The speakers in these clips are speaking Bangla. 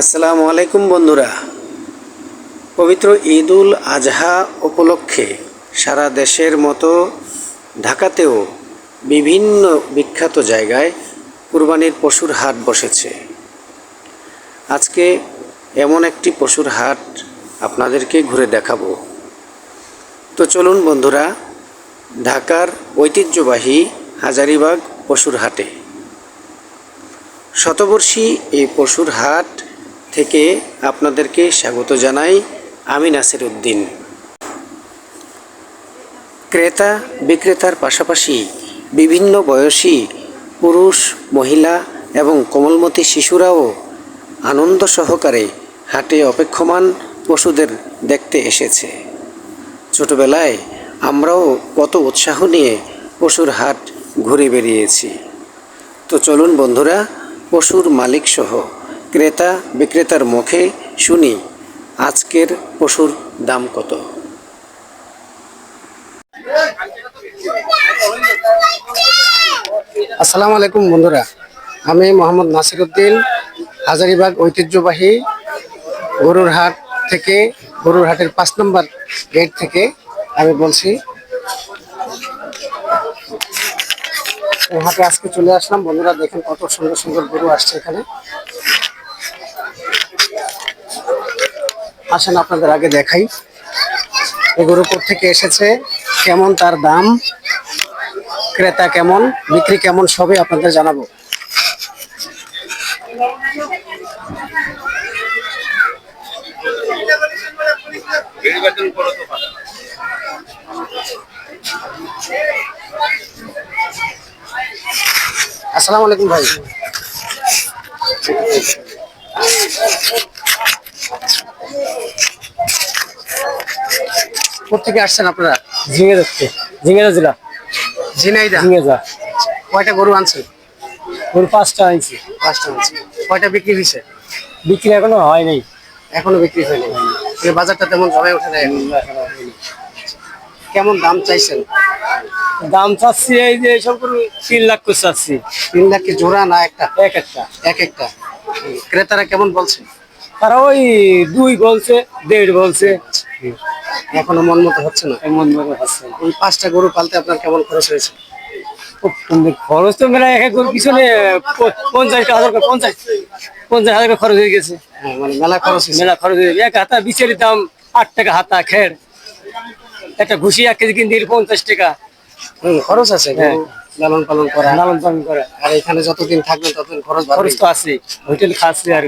আসসালামু আলাইকুম বন্ধুরা। পবিত্র ঈদ উল আজহা উপলক্ষে সারা দেশের মতো ঢাকাতেও বিভিন্ন বিখ্যাত জায়গায় কুরবানির পশুর হাট বসেছে। আজকে এমন একটি পশুর হাট আপনাদেরকে ঘুরে দেখাবো। তো চলুন বন্ধুরা, ঢাকার ঐতিহ্যবাহী হাজারিবাগ পশুর হাটে। শতবর্ষী এই পশুর হাট থেকে আপনাদেরকে স্বাগত জানাই আমি নাসির উদ্দিন। ক্রেতা বিক্রেতার পাশাপাশি বিভিন্ন বয়সী পুরুষ, মহিলা এবং কোমলমতি শিশুরাও আনন্দ সহকারে হাটে অপেক্ষমান পশুদের দেখতে এসেছে। ছোটবেলায় আমরাও কত উৎসাহ নিয়ে পশুর হাট ঘুরে বেরিয়েছি তো চলুন বন্ধুরা, পশুর মালিক সহ ক্রেতা বিক্রেতার মুখে শুনি, আজকের পশুর দাম কত? আসসালামু আলাইকুম বন্ধুরা, আমি মোহাম্মদ নাসিরউদ্দিন হাজারিবাগ ঐতিহ্যবাহী গরুর হাট থেকে গরুর হাটের পাঁচ নম্বর গেট থেকে আমি বলছি হাটে আজকে চলে আসলাম। বন্ধুরা, দেখেন কত সুন্দর সুন্দর গরু আসছে এখানে। আসেন আপনাদের আগে দেখাই। এই গরু থেকে এসেছে, কেমন তার দাম, ক্রেতা কেমন, বিক্রি কেমন, সবই আপনাদের জানাব। আসসালামু আলাইকুম ভাই। কোথেকে আসছেন আপনারা? ঝিঙে যাচ্ছে ঝিঙেরা জেলা। ঝিনাইদা? যা কয়টা গরু আনছেন? ওর পাঁচটা আনছি। পাঁচটা আনছেন। কয়টা বিক্রি হয়েছে? বিক্রি এখনও হয় নাই। এখনও বিক্রি হয়নি। বাজারটা তেমন জমে ওঠে না এখন। কেমন দাম চাইছেন? দাম চাচ্ছি এই যে সব করে তিন লাখ করে চাচ্ছি। তিন লাখ কি জোড়া না একটা? এক একটা। এক একটা। ক্রেতারা কেমন বলছে? তারা ওই দুই বলছে দেড় বলছে। এখনও মন মতো হচ্ছে না। এমন মতো হচ্ছে এই পাঁচটা গরু পালতে আপনার কেমন খরচ হয়েছে? খরচ তো মেলা এক এক করে পিছনে পঞ্চাশ হাজার পঞ্চাশ। পঞ্চাশ হাজার খরচ হয়ে গেছে। হ্যাঁ মানে মেলা খরচ মেলা খরচ হয়ে এক হাতা বিচারি দাম আট টাকা হাতা খের। একটা ঘুষি এক কেজি কিনতে পঞ্চাশ টাকা। খরচ আছে হ্যাঁ। লালন পালন করা। লালন পালন করে। আর এখানে যতদিন থাকবেন ততদিন খরচ খরচ তো আছে হোটেল খাচ্ছে আর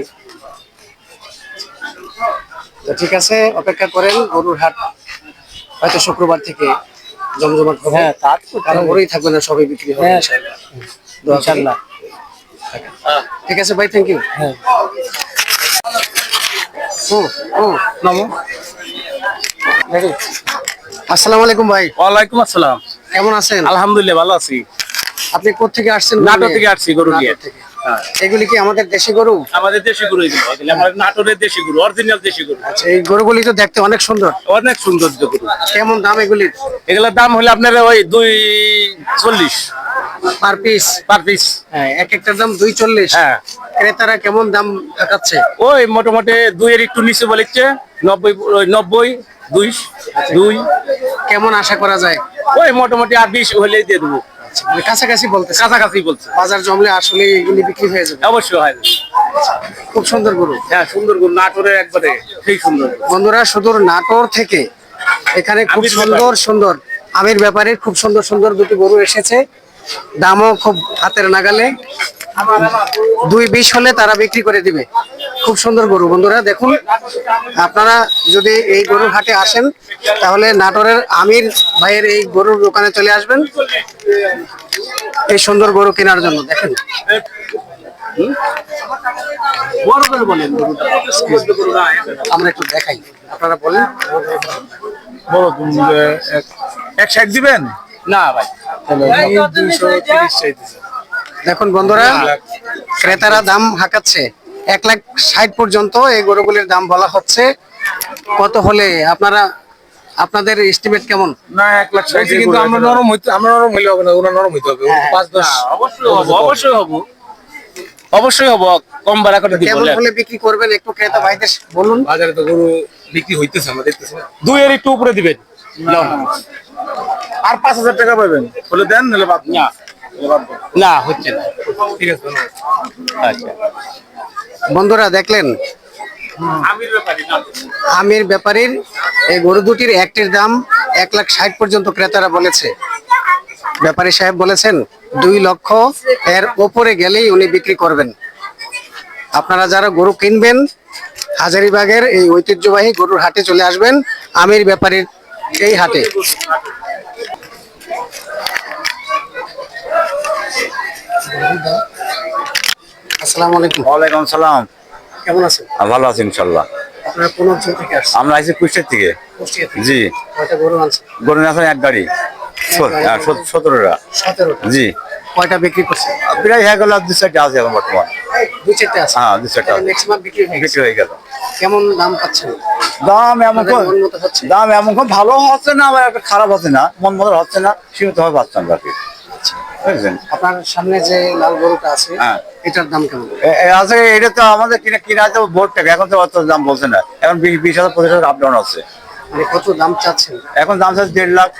তো ঠিক আছে অপেক্ষা করেন গরুর হাট হয়তো শুক্রবার থেকে জমজমাট হবে। হ্যাঁ তা তো কারণ গরুই থাকবে না সবই বিক্রি হবে হ্যাঁ। ইনশাআল্লাহ। ইনশাল্লাহ ঠিক আছে ভাই থ্যাংক ইউ হ্যাঁ। হুম নমো আসসালামু আলাইকুম ভাই। ওয়ালাইকুম আসসালাম। কেমন আছেন? আলহামদুলিল্লাহ ভালো আছি। আপনি কোথেকে আসছেন নাটোর থেকে আসছি গরু নিয়ে। থেকে। এগুলি কি আমাদের দেশি গরু? আমাদের দেশি গরু এগুলো এগুলো আমাদের নাটোরের দেশি গরু অরিজিনাল দেশি গরু। আচ্ছা এই গরুগুলি তো দেখতে অনেক সুন্দর। অনেক সৌন্দর্য গরু। কেমন দাম এগুলির? এগুলোর দাম হলে আপনার ওই দুই চল্লিশ। পার পিস পার পিস হ্যাঁ এক একটার দাম দুই চল্লিশ। হ্যাঁ। ক্রেতারা কেমন দাম কাটাচ্ছে ওই মোটামুটি দুইয়ের একটু নিচে বলেছে নব্বই নব্বই দুই দুই। কেমন আশা করা যায়? ওই মোটামুটি আর বিশ হলেই দিয়ে দেবো। আচ্ছা, মানে কাছাকাছি বলতেছে কাছাকাছি বলছে। বাজার জমলে আসলে এগুলি বিক্রি হয়ে যাবে। অবশ্যই হয়। খুব সুন্দর গরু। হ্যাঁ সুন্দর গরু নাটোরের একবারে সেই সুন্দর বন্ধুরা সুদূর নাটোর থেকে এখানে খুব সুন্দর সুন্দর আমির ব্যাপারে খুব সুন্দর সুন্দর দুটি গরু এসেছে। দামও খুব হাতের নাগালে। দুই বিশ হলে তারা বিক্রি করে দিবে। খুব সুন্দর গরু। বন্ধুরা দেখুন আপনারা যদি এই গরুর হাটে আসেন তাহলে নাটোরের আমির ভাইয়ের এই গরুর দোকানে চলে আসবেন। এই সুন্দর গরু কেনার জন্য দেখেন। আমরা একটু দেখাই। আপনারা বলেন। এক ষাট দিবেন? না ভাই। দেখুন বন্ধুরা ক্রেতারা দাম হাঁকাচ্ছে। এক লাখ ষাট পর্যন্ত এই গরুগুলির দাম বলা হচ্ছে। কত হলে আপনারা আপনাদের এস্টিমেট কেমন? না এক লাখ ষাট কিন্তু আমরা নরম হইতে আমরা নরম হইলে হবে না ওরা নরম হইতে হবে। হ্যাঁ, পাঁচ দশ অবশ্যই হব অবশ্যই হব। অবশ্যই হব কম ভাড়া করে দিব কেমন হলে বিক্রি করবেন একটু ক্রেতা ভাইদের বলুন। বাজারে তো গরু বিক্রি হইতেছে আমরা দেখতেছি না। দুই এর একটু উপরে দিবেন। আর পাঁচ হাজার টাকা পাবেন। বলে দেন নাহলে বাদ না। না হচ্ছে না। ঠিক আছে আচ্ছা। বন্ধুরা দেখলেন? আমির ব্যাপারীর এই গরু দুটির একটির দাম এক লাখ ষাট পর্যন্ত ক্রেতারা বলেছে। ব্যাপারী সাহেব বলেছেন, দুই লক্ষ এর ওপরে গেলেই উনি বিক্রি করবেন। আপনারা যারা গরু কিনবেন, হাজারিবাগের এই ঐতিহ্যবাহী গরুর হাটে চলে আসবেন, আমির ব্যাপারীর এই হাটে। আসসালামু আলাইকুম। ওয়ালাইকুম সালাম। কেমন আছেন? ভালো আছি ইনশাল্লাহ। আপনারা কোন অঞ্চল থেকে আসছেন? আমরা আছি কুষ্টের থেকে। কুষ্টিয়া থেকে। জি। কয়টা গরু আনছেন? গরু আছেন এক গাড়ি। সতেরোটা। সতেরোটা। জি। কয়টা বিক্রি করছেন? প্রায় হয়ে গেল দু চারটে আছে এখন বর্তমান। চারটে আছে? হ্যাঁ দু চারটে ম্যাক্সিমাম বিক্রি হয়ে বিক্রি হয়ে গেল। কেমন দাম পাচ্ছেন? দাম এমন মন দাম এমন ভালো হচ্ছে না আবার একটা খারাপ হচ্ছে না মন মতো হচ্ছে না সীমিত ভাবে পাচ্ছেন আর বুঝলেন? আপনার সামনে যে লাল গরুটা আছে হ্যাঁ। এটার দাম কেমন? আছে এটা তো আমাদের কিনা কিনা আছে ভোট টাকা এখন তো অত দাম বলছে না। এখন বিশ বিশ হাজার পঁচিশ হাজার আপ ডাউন আছে। মানে কত দাম চাচ্ছেন? এখন দাম দেড় লাখ।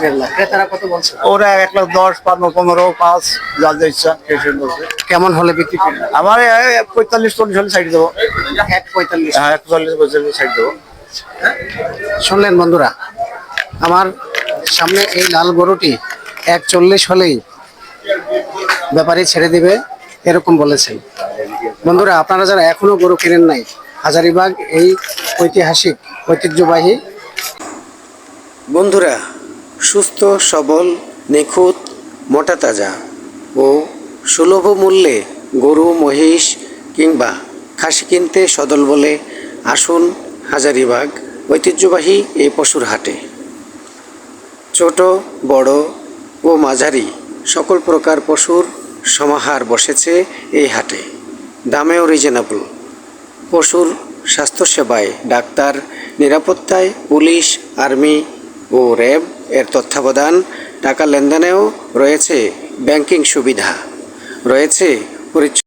দেড় লাখ। ক্রেতারা কত বলছে? ওরা এক লাখ দশ পনেরো পাঁচ যা ইচ্ছা কেমন হলে বিক্রি আমার পঁয়তাল্লিশ চল্লিশ হলে সাইড দেবো। এক পঁয়তাল্লিশ। হ্যাঁ একচল্লিশ পঁয়তাল্লিশ সাইড দেবো। শুনলেন বন্ধুরা আমার সামনে এই লাল গরুটি এক চল্লিশ হলেই ব্যাপারী ছেড়ে দিবে, এরকম বলেছেন। বন্ধুরা, আপনারা যারা এখনও গরু কেনেন নাই, হাজারিবাগ এই ঐতিহাসিক ঐতিহ্যবাহী বন্ধুরা, সুস্থ, সবল, নিখুঁত, মোটা তাজা ও সুলভ মূল্যে গরু, মহিষ কিংবা খাসি কিনতে সদল বলে আসুন হাজারিবাগ ঐতিহ্যবাহী এই পশুর হাটে। ছোট, বড় ও মাঝারি, সকল প্রকার পশুর সমাহার বসেছে এই হাটে। দামেও রিজনেবল পশুর স্বাস্থ্যসেবায় ডাক্তার, নিরাপত্তায় পুলিশ, আর্মি ও র্যাব এর তত্ত্বাবধান, টাকা লেনদেনেও রয়েছে ব্যাংকিং সুবিধা। রয়েছে পরিচ্ছন্ন